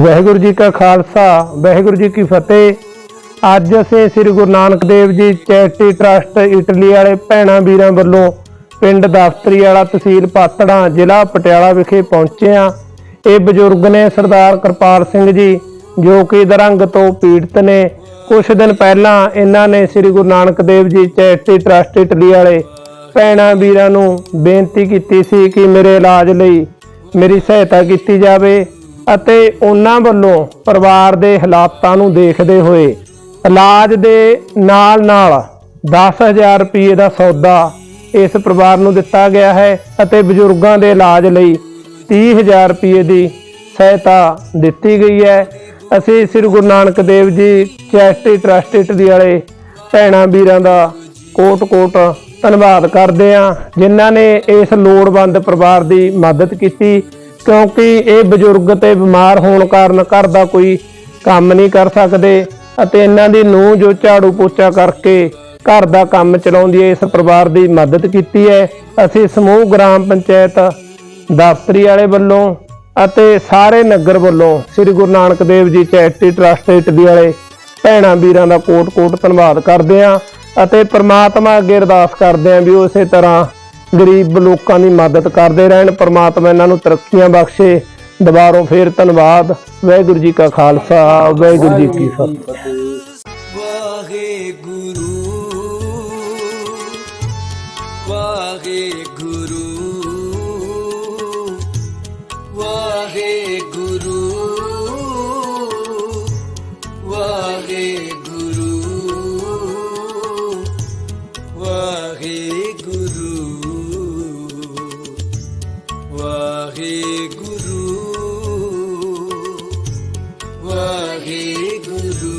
ਵਾਹਿਗੁਰੂ ਜੀ ਕਾ ਖਾਲਸਾ, ਵਾਹਿਗੁਰੂ ਜੀ ਕੀ ਫਤਿਹ। ਅੱਜ ਅਸੀਂ ਸ੍ਰੀ Guru Nanak Dev ji charity trust Italy ਵਾਲੇ ਭੈਣਾਂ ਵੀਰਾਂ ਵੱਲੋਂ ਪਿੰਡ ਦਫ਼ਤਰੀ ਵਾਲਾ ਤਹਿਸੀਲ ਪਾਤੜਾਂ, ਜ਼ਿਲ੍ਹਾ ਪਟਿਆਲਾ ਵਿਖੇ ਪਹੁੰਚੇ ਹਾਂ। ਇਹ ਬਜ਼ੁਰਗ ਨੇ ਸਰਦਾਰ ਕਿਰਪਾਲ ਸਿੰਘ ਜੀ, ਜੋ ਕਿ ਦਰੰਗ ਤੋਂ ਪੀੜਤ ਨੇ। ਕੁਝ ਦਿਨ ਪਹਿਲਾਂ ਇਹਨਾਂ ਨੇ ਸ੍ਰੀ Guru Nanak Dev ji charity trust Italy ਵਾਲੇ ਭੈਣਾਂ ਵੀਰਾਂ ਨੂੰ ਬੇਨਤੀ ਕੀਤੀ ਸੀ ਕਿ ਮੇਰੇ ਇਲਾਜ ਲਈ ਮੇਰੀ ਸਹਾਇਤਾ ਕੀਤੀ ਜਾਵੇ। ਅਤੇ ਉਹਨਾਂ ਵੱਲੋਂ ਪਰਿਵਾਰ ਦੇ ਹਾਲਾਤਾਂ ਨੂੰ ਦੇਖਦੇ ਹੋਏ ਇਲਾਜ ਦੇ ਨਾਲ ਨਾਲ 10000 ਰੁਪਏ ਦਾ ਸੌਦਾ ਇਸ ਪਰਿਵਾਰ ਨੂੰ ਦਿੱਤਾ ਗਿਆ ਹੈ ਅਤੇ ਬਜ਼ੁਰਗਾਂ ਦੇ ਇਲਾਜ ਲਈ 30000 ਰੁਪਏ ਦੀ ਸਹਾਇਤਾ ਦਿੱਤੀ ਗਈ ਹੈ। ਅਸੀਂ ਸ੍ਰੀ Guru Nanak Dev ji charity trust Italy ਵਾਲੇ ਭੈਣਾਂ ਵੀਰਾਂ ਦਾ ਕੋਟ-ਕੋਟ ਧੰਨਵਾਦ ਕਰਦੇ ਹਾਂ, ਜਿਨ੍ਹਾਂ ਨੇ ਇਸ ਲੋੜਵੰਦ ਪਰਿਵਾਰ ਦੀ ਮਦਦ ਕੀਤੀ। ਕਿਉਂਕਿ ਇਹ ਬਜ਼ੁਰਗ ਤੇ ਬਿਮਾਰ ਹੋਣ ਕਾਰਨ ਘਰ ਦਾ ਕੋਈ ਕੰਮ ਨਹੀਂ ਕਰ ਸਕਦੇ ਅਤੇ ਇਹਨਾਂ ਦੀ ਨੂੰਹ ਜੋ ਝਾੜੂ ਪੋਚਾ ਕਰਕੇ ਘਰ ਦਾ ਕੰਮ ਚਲਾਉਂਦੀ ਹੈ, ਇਸ ਪਰਿਵਾਰ ਦੀ ਮਦਦ ਕੀਤੀ ਹੈ। ਅਸੀਂ ਸਮੂਹ ਗ੍ਰਾਮ ਪੰਚਾਇਤ ਦਫ਼ਤਰੀ ਵਾਲੇ ਵੱਲੋਂ ਅਤੇ ਸਾਰੇ ਨਗਰ ਵੱਲੋਂ ਸ੍ਰੀ Guru Nanak Dev ji charity trust Italy ਵਾਲੇ ਭੈਣਾਂ ਵੀਰਾਂ ਦਾ ਕੋਟ-ਕੋਟ ਧੰਨਵਾਦ ਕਰਦੇ ਹਾਂ ਅਤੇ ਪ੍ਰਮਾਤਮਾ ਅੱਗੇ ਅਰਦਾਸ ਕਰਦੇ ਹਾਂ ਵੀ ਉਹ ਇਸੇ ਤਰ੍ਹਾਂ ਗਰੀਬ ਲੋਕਾਂ ਦੀ ਮਦਦ ਕਰਦੇ ਰਹਿਣ, ਪ੍ਰਮਾਤਮਾ ਇਹਨਾਂ ਨੂੰ ਤਰੱਕੀਆਂ ਬਖਸ਼ੇ। ਦੁਬਾਰੋਂ ਫੇਰ ਧੰਨਵਾਦ। ਵਾਹਿਗੁਰੂ ਜੀ ਕਾ ਖਾਲਸਾ, ਵਾਹਿਗੁਰੂ ਜੀ ਕੀ ਫਤਿਹ। ਵਾਹਿਗੁਰੂ ਵਾਹਿਗੁਰੂ। ਵਾਹਿਗੁਰੂ ਵਾਹਿਗੁਰੂ ਵਾਹਿਗੁਰੂ